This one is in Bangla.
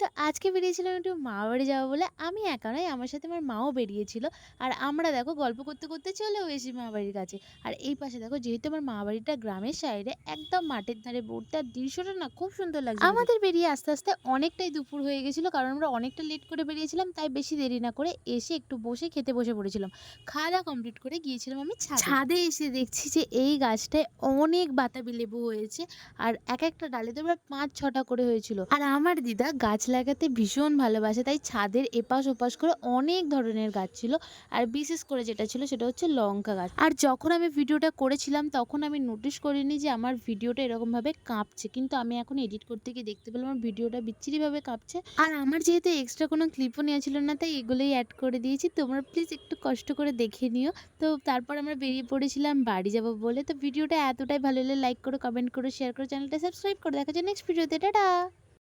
তো আজকে বেরিয়েছিলাম একটু মামাবাড়ি যাব বলে। আমি একা নয়, আমার সাথে আমার মাও বেরিয়েছিল। আর আমরা দেখো গল্প করতে, করতে চলেও এসেছি মামাবাড়ির কাছে। আর এই পাশে দেখো যেহেতু আমার মামাবাড়িটা গ্রামের সাইডে একদম মাঠের ধারে আর দৃশ্যটা না খুব সুন্দর লাগছে আমাদের বেরিয়ে আস্তে, আস্তে অনেকটাই দুপুর হয়ে গেছিল কারণ আমরা অনেকটা লেট করে বেরিয়েছিলাম। তাই বেশি দেরি না করে এসে একটু বসে খেতে বসে পড়েছিলাম। খাওয়া-দাওয়া কমপ্লিট করে গিয়েছিলাম আমি ছাদে। ছাদে এসে দেখছি যে এই গাছটায় অনেক বাতাবি লেবু হয়েছে। আর এক একটা ডালে তো প্রায় ৫-৬টা করে হয়েছিল। আর আমার দিদা গাছ লাগাতে ভীষণ ভালোবাসে। তাই ছাদের এপাশ ওপাশ করে অনেক ধরনের গাছ ছিল। আর বিশেষ করে যেটা ছিল সেটা হচ্ছে লঙ্কা গাছ। আর যখন আমি ভিডিওটা করেছিলাম তখন আমি নোটিস করিনি যে আমার ভিডিওটা এরকমভাবে কাঁপছে। কিন্তু আমি এখন এডিট করতে গিয়ে দেখতে পেলাম আমার ভিডিওটা বিচ্ছিরিভাবে কাঁপছে। আর আমার যেহেতু এক্সট্রা কোনো ক্লিপও নেওয়া ছিল না তাই এগুলোই অ্যাড করে দিয়েছি। তোমরা প্লিজ একটু কষ্ট করে দেখে নিও। তো তারপর আমরা বেরিয়ে পড়েছিলাম বাড়ি যাব বলে। তো ভিডিওটা এতটাই ভালো লাগলে লাইক করো, কমেন্ট করো, শেয়ার করো, চ্যানেলটা সাবস্ক্রাইব করো। দেখা হচ্ছে নেক্সট ভিডিওতে। টাটা!